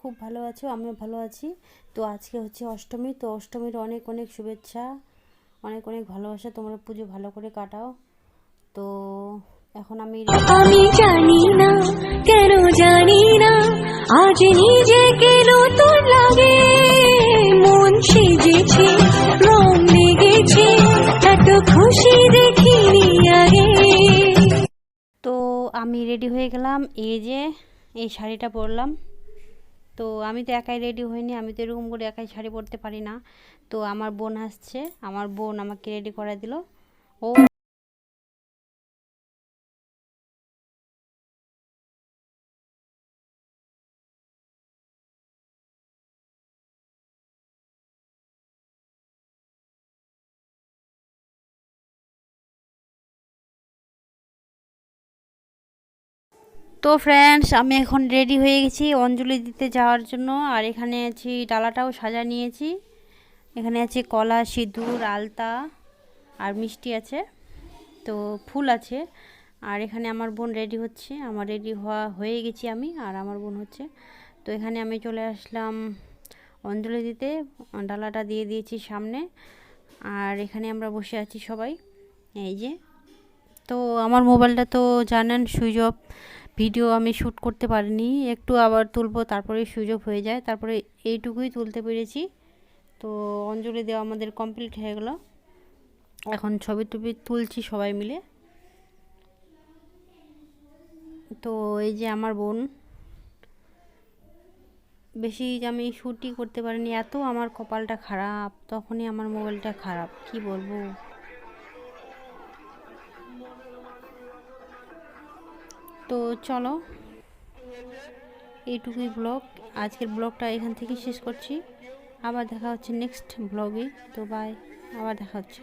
খুব ভালো আছো আমিও ভালো আছি। তো আজকে হচ্ছে অষ্টমী তো অষ্টমীর অনেক অনেক শুভেচ্ছা অনেক অনেক ভালোবাসা তোমরা পুজো ভালো করে কাটাও। তো এখন আমি আমি জানি না কেন জানি না আজ নিজেকে নতুন লাগে। মন সেজেছে রং লেগেছে এত খুশি দেখিনি আগে। তো আমি রেডি হয়ে গেলাম এই যে এই শাড়িটা পরলাম। তো আমি তো একাই রেডি হইনি, আমি তো এরকম করে একাই শাড়ি পরতে পারি না। তো আমার বোন আসছে, আমার বোন আমাকে রেডি করে দিল। ও তো ফ্রেন্ডস আমি এখন রেডি হয়ে গেছি অঞ্জলি দিতে যাওয়ার জন্য। আর এখানে আছি, ডালাটাও সাজা নিয়েছি। এখানে আছে কলা, সিঁদুর, আলতা আর মিষ্টি আছে, তো ফুল আছে। আর এখানে আমার বোন রেডি হচ্ছে, আমার রেডি হওয়া হয়ে গেছি আমি, আর আমার বোন হচ্ছে। তো এখানে আমি চলে আসলাম অঞ্জলি দিতে, ডালাটা দিয়ে দিয়েছি সামনে। আর এখানে আমরা বসে আছি সবাই, এই যে। তো আমার মোবাইলটা তো জানেন, সুইচ অফ। ভিডিও আমি শ্যুট করতে পারিনি, একটু আবার তুলবো, তারপরে সুযোগ হয়ে যায়। তারপরে এইটুকুই তুলতে পেরেছি। তো অঞ্জলি দেওয়া আমাদের কমপ্লিট হয়ে গেলো। এখন ছবি টবি তুলছি সবাই মিলে। তো এই যে আমার বোন। বেশি আমি শ্যুটই করতে পারিনি। এত আমার কপালটা খারাপ, তখনই আমার মোবাইলটা খারাপ, কি বলব? তো চলো, এইটুকুই ব্লগ আজকের ব্লগটা এখান থেকে শেষ করছি। আবার দেখা হচ্ছে নেক্সট ব্লগে তো বাই আবার দেখা হচ্ছে।